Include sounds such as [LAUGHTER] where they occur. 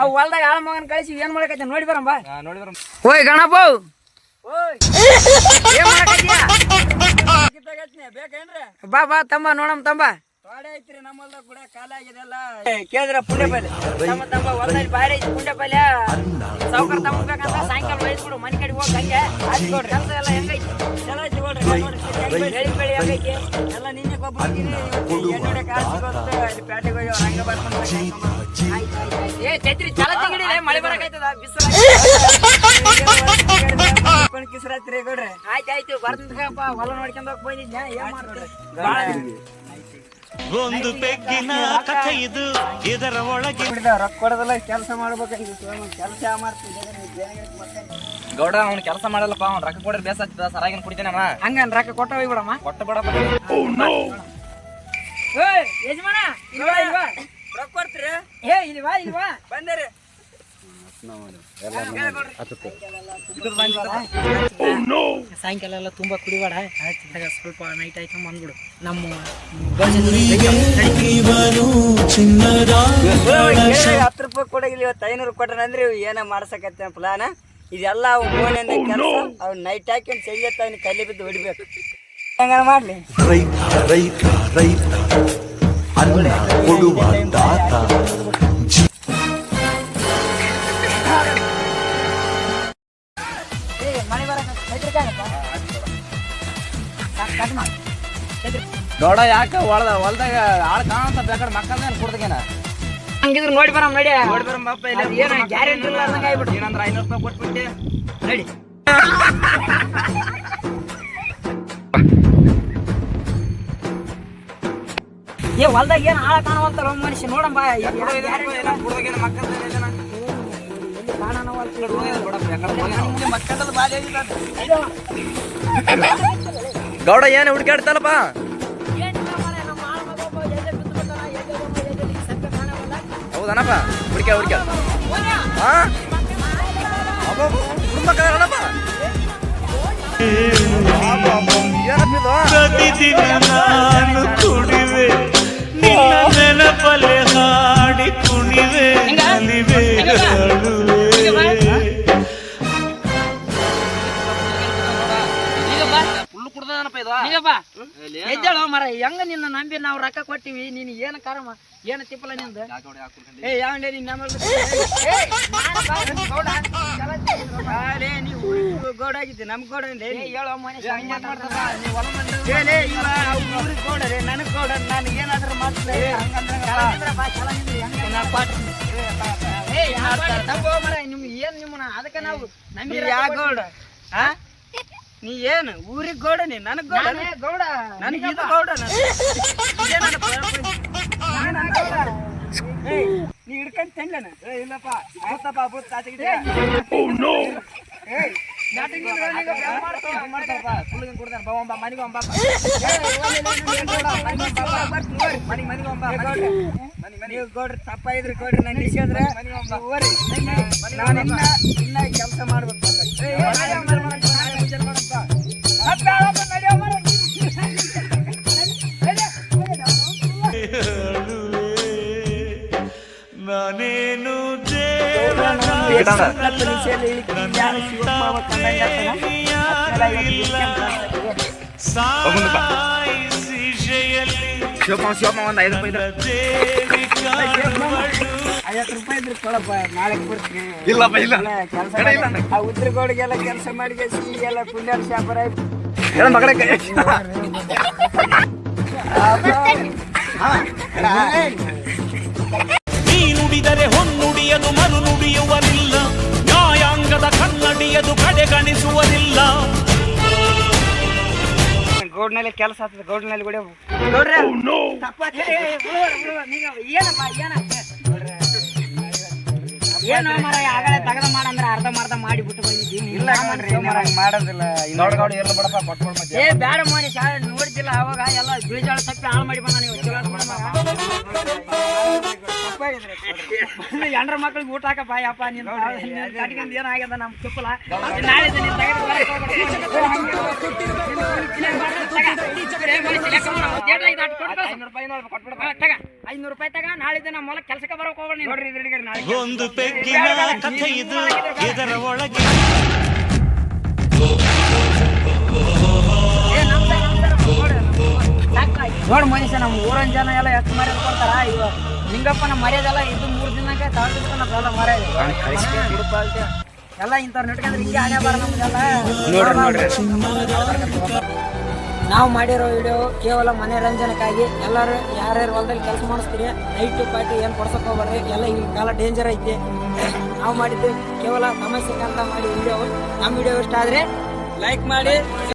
ಅವ್ ಹೊಲ್ದಾಗ ಆಳ ಮಗನ್ ಕಳಿಸಿ ಏನ್ ಮಾಡಕೈತೆ ನೋಡಿ ಬರಂಬ ಬಾ. ನೋಡಿ ಬರ ಓಯ್ ಗಣಪ! ಓಯ್. ಏನ್ ಮಾಡಕತ್ತೀಯ? ಬೇಕೇನ್ರಿ? ಬಾ ಬಾ ತಮ್ಮ ನೋಡಮ್ ತಂಬ. ತೋಡೆ ಐತ್ರಿ ನಮ್ಮಲ್ದಾಗ ಕೂಡ ಕಾಲ ಆಗಿದೆಲ್ಲ ಕೇಳಿದ್ರ ಪುಂಡೆ ಪಲ್ಯ. ತಮ್ಮ ತಮ್ಮ ಹೊಲದಲ್ಲಿ ಬಾರಿ ಐತಿ ಪುಂಡೆ ಪಲ್ಯ. ಸಾವುಕಾರ ತಮ್ಮ ಸಾಯಂಕಾಲ ಒಯ್ದ್ಬಿಡು ಮನೆ ಕಡೆ ಹೋಗಿ ಹಂಗೆ. ಹಚ್ಕೊಡ್ರಿ ಕೆಲಸ ಎಲ್ಲ ಹೆಂಗೈತಿ? ಚಲೋ ಐತಿ ನೋಡ್ರಿ. ಚಲೋ ತಿಂಗಡಿ ಮಳೆ ಬರಕೈತದ ಬಿಸಿಲು [LAUGHS] ಕಿಸ್ರಾತ್ರಿ ಗೌಡ್ರೆ ಹೊಲ ನೋಡ್ಕೊಂಡ್ ಹೋಗಿ ಬಂದಿದ್ನ ಏನ್ ಮಾಡ್ತೀರಿ ಒಂದು ಪೆಗ್ಗಿನ ಕಥೆ ಇದು ಇದರ ಒಳಗೆ. ರೊಕ್ಕ ಕೊಡದಲ್ಲ ಕೆಲಸ ಮಾಡ್ಬೇಕಂತ ಕೆಲಸ ಮಾಡ್ತಿದ್ದೆ ಗೌಡ ಅವ್ನ ಕೆಲಸ ಮಾಡಲ್ಲಪ್ಪ ಅವ್ನ ರೊಕ್ಕ ಕೊಡ್ರಿ ಬೇಸ ಆಗ್ತದ ಸರಾಗಿನ ಕುಡಿತೇನೆ ಅವ. ಹಂಗ ರೊಕ್ಕ ಕೊಟ್ಟ ಹೋಗ್ಬಿಡಮ್ಮ ಕೊಟ್ಟ ಬಿಡಪ್ಪ ಏಯ್ ಯಜಮಾನ ಇಲ್ವಾ ಇಲ್ವಾ? ರೊಕ್ಕ ಕೊಡ್ತೀರಿ? ಏ ಇಲ್ವಾ ಇಲ್ವಾ? ಬಂದೇರಿ ಸಾಯಂಕಾಲ ಎಲ್ಲ ತುಂಬಾ ಕುಡಿಬೇಡ. ಸ್ವಲ್ಪ ನೈಟ್ ಆಯ್ತು ಬಂದ್ಬಿಡು. ನಮ್ಮ ಹತ್ತು ರೂಪಾಯಿ ಕೊಡಗಿಲ್ಲ ಇವತ್ತು ಐನೂರು ಕೊಟ್ಟನ ಅಂದ್ರೆ ಏನ ಮಾಡ್ಸಕತ್ತೆ ಪ್ಲಾನ್ ಇದೆಲ್ಲ ಅವ್ ಮೋನಿಂದ ಕೆಲಸ ಅವ್ನು ನೈಟ್ ಹಾಕಿ ಸಂಜೆ ಅವ್ನಿಗೆ ಕಲ್ಲಿ ಬಿದ್ದು ಹೊಡಿಬೇಕು ಹೆಂಗಾರ ಮಾಡ್ಲಿ ರೈತ ರೈತ ರೈತ ಅನ್ನ ಕೊಡುವ ದಾತ ಏ ಮಳೆ ಬರಕ ಕಟ್ ಮಾಡಿ ಗೌಡ ಯಾಕ ಹೊಲ್ದ ಹೊಲ್ದಾಗ ಆಳ್ ಕಾಣಂತ ಬೇಕಾದ್ರೆ ಮಕ್ಕಳ ಕೊಡ್ತೇನ ಹಂಗಿದ್ರು ನೋಡಿ ಬರಮ್ ನಡಿ. ನೋಡಿ ಬರಂ ಬಾಪ ಇಲ್ಲ ಏನು ಗ್ಯಾರಂಟಿ ಇಲ್ಲ ಅಂದಂಗ ಆಗ್ಬಿಟ್ಟು ಏನಂದ್ರ ಐನೂರು ರೂಪಾಯಿ ಕೊಟ್ಬಿಟ್ಟೆ. ನಡಿ. ಏ ಹೊಲ್ದಾಗ ಏನ್ ಹಾಳ ಕಾಣವಲ್ತಾರ ಮನುಷ್ಯ ಮಕ್ಕಳ ಗೌಡ ಏನು ಹುಡುಕಾಡ್ತಲ್ಲಪ್ಪ ಹೌದನಪ್ಪ ಹುಡುಕ ಹುಡುಕ ಹಾ ಕುಟುಂಬಕ್ಕನಪ್ಪ ಪ್ರತಿದಿನ ನಾನು ಕುಡಿವೆ ನಿನ್ನ ನೆನಪಲೆ ಹಾಡಿ ಕುಣಿವೆ ನಲಿವೆ ಅಳುವೆ ಇದು ಎದ್ದೇಳು ಮರ ಹೆಂಗ ನಿನ್ನ ನಂಬಿ ನಾವು ರೊಕ್ಕ ಕೊಟ್ಟಿವಿ ನೀನ್ ಏನ ಕಾರಮ್ಮ ಏನ ತಿಪ್ಪಲ ನಿಂದ? ಏ ಯಾವಂಡೆ ನಿನ್ನ ಗೌಡ ಆಗಿದ್ದೆ ನಮ್ ಗೌಡ ಹೇಳೋ ಮನುಷ್ಯ ಗೌಡ ರೇ ನನಗ್ ಗೌಡ ನಾನು ಏನಾದ್ರೂ ಮಾಡ್ತೀನಿ. ನಿಮ್ಗೆ ಏನ್ ನಿಮ್ಮನ ಅದಕ್ಕೆ ನಾವು ನಂಬಿ ಯಾವ ಗೌಡ? ಆ? ನೀ ಏನು ಊರಿಗೆ ಗೌಡ ನೀ ನನಗ್ ಗೌಡ ಗೌಡ ನನಗೆ ಇದು ಗೌಡ ನಾನು. ಇದೇ ನನ್ನ ಪರಂಪರೆ. ನೀನ್ ನನ್ನ ಗೌಡ. ಏಯ್, ನೀ ಹಿಡ್ಕೊಂಡ್ ತಂಗ್ಲನ ಇಲ್ಲಪ್ಪ ಆಗುತ್ತಪ್ಪ ಬುತ್ ಆಚೆಗಿದೆ ಏಯ್ ಬ್ಯಾಟಿಂಗ್ ನಿಂದ್ರೆ ನೀನು ಬ್ಯಾಟ್ ಮಾಡ್ತಾವ, ಮಾಡ್ತಾವಪ್ಪ. ಫುಲ್ ಕುಡ್ದಾನ ಬಾ ಒಂಬ ಮನಿಗೆ ಒಂಬ ಏಯ್, ಒಳ್ಳೆ ಇಲ್ಲ, ನೀನ್ ಗೌಡ. ಮನೆಗ್ ಬಾ, ಬಾ, ಬರ್ತೀನಿ, ಹೋಗ್ರಿ. ಮನಿಗೆ ಮನಿಗೆ ಒಂಬ ಏ, ಗೌಡ್ರೆ, ನೀವು ಗೌಡ್ರ ತಪ್ಪ ಇದ್ರಿ ಗೌಡ್ರಿ ನಾನು ನಿಲ್ಸಿದ್ರೆ ನೀವು ಹೋಗ್ರಿ. ನಾನು ಇನ್ನ ಇನ್ನ ಕೆಲಸ ಮಾಡ್ಬೇಕು ನಾನೇನು ಶಿವಪ್ಪ ಶಿವಪ್ಪ ಒಂದು ಐದು ರೂಪಾಯಿ ಐವತ್ತು ರೂಪಾಯಿ ಇದ್ರೆ ಕೊಡಪ್ಪ ನಾಳೆ ಬರ್ತೀನಿ ಇಲ್ಲಪ್ಪ ಇಲ್ಲ. ಕೆಲಸ ಉದ್ರಗೋಡಿಗೆಲ್ಲ ಕೆಲಸ ಮಾಡಿ ಎಲ್ಲ ಪುಣ್ಯ ಶಾಪರ ಹೇಳ ಮಗಳ ಕೈ ನೀ ನುಡಿದರೆ ಹೊನ್ನುಡಿಯದು ಮನು ನುಡಿಯುವರಿಲ್ಲ ನ್ಯಾಯಾಂಗದ ಕನ್ನಡಿಯದು ಕಡೆಗಣಿಸುವರಿಲ್ಲ ಗೌಡ್ನಲ್ಲಿ ಕೆಲಸ ಆಗ್ತದೆ ಗೌಡ್ನಲ್ಲಿ ಕೂಡ ಗೌಡ್ರೆ ಏನಪ್ಪ ಏನಪ್ಪ ಏನ ಮರ ಆಗಲೇ ತಗದ ಮಾಡಂದ್ರೆ ಅರ್ಧ ಮರ್ಧ ಮಾಡಿ ಬಿಟ್ಟು ಬಂದಿದ್ದೀನಿ. ಇಲ್ಲ ಮಾಡೋದಿಲ್ಲ. ನೋಡ್ ಬಿಡಪ್ಪ ಮತ್ತೆ. ಏ ಬೇಡ ಮೋನಿ ಶಾ ನೋಡಿದ್ದಿಲ್ಲ ಅವಾಗ ಎಲ್ಲ ಬೀಜಾಳ ತಪ್ಪಿ ಹಾಳು ಮಾಡಿ ಬಂದ ನೀವು ಚಲೋ. ಎಂಡ್ರ ಮಕ್ಳಿಗೆ ಊಟ ಹಾಕಪ್ಪ ಯಪ್ಪ ನೀನು ಕಟ್ಕೊಂಡ್ ಏನಾಗ್ಯದ ನಮ್ಮ ತುಪ್ಪಲ ನಾಳೆ ಐನೂರು ರೂಪಾಯಿ ತಗ. ನಾಳೆ ದಿನ ಕೆಲಸಕ್ಕೆ ಬರೋಕೆ ಹೋಗೋಣ. ನೋಡ್ರಿ ಇದ್ರಿಗೆ ನಾಳೆ ಒಂದು ಪೆಗ್ಗಿನ ಕಥೆ ಇದು. ಇದರ ಒಳಗೆ ನೋಡು, ಮನುಷ್ಯ ನಮ್ಮ ಊರನ್ ಜನ ಎಲ್ಲ ಎಷ್ಟು ಮರ್ಯಾದೆ ಕೊಡ್ತಾರ? ಇವ ನಿಂಗಪ್ಪನ ಮರ್ಯಾದೆಲ್ಲ ಇದು ಮೂರು ದಿನಕ್ಕೆ ಎಲ್ಲ ಮರ್ಯಾದೆ. ಎಲ್ಲ ಇಂಥವ್ರು ನೆಟ್ಕೊಂಡ್ರೆ ಹಿಂಗೆ ಹಣೆ ಬಾರ ನಮ್ಗೆಲ್ಲ. ನಾವು ಮಾಡಿರೋ ವಿಡಿಯೋ ಕೇವಲ ಮನೋರಂಜನೆಗಾಗಿ ಎಲ್ಲರೂ ಯಾರ್ಯಾರು ಹೊಲದಲ್ಲಿ ಕೆಲಸ ಮಾಡಿಸ್ತೀರಿ ನೈಟ್ ಪಾರ್ಟಿ ಏನು ಕೊಡ್ಸೋಕೆ ಹೋಗ್ಬಾರ್ದು, ಎಲ್ಲ ಈಗ ಕಾಲ ಡೇಂಜರ್ ಐತಿ. ನಾವು ಮಾಡಿದ್ದು ಕೇವಲ ಅಂತ ಮಾಡಿ ವಿಡಿಯೋ. ನಮ್ಮ ವಿಡಿಯೋ ಇಷ್ಟ ಆದರೆ ಲೈಕ್ ಮಾಡಿ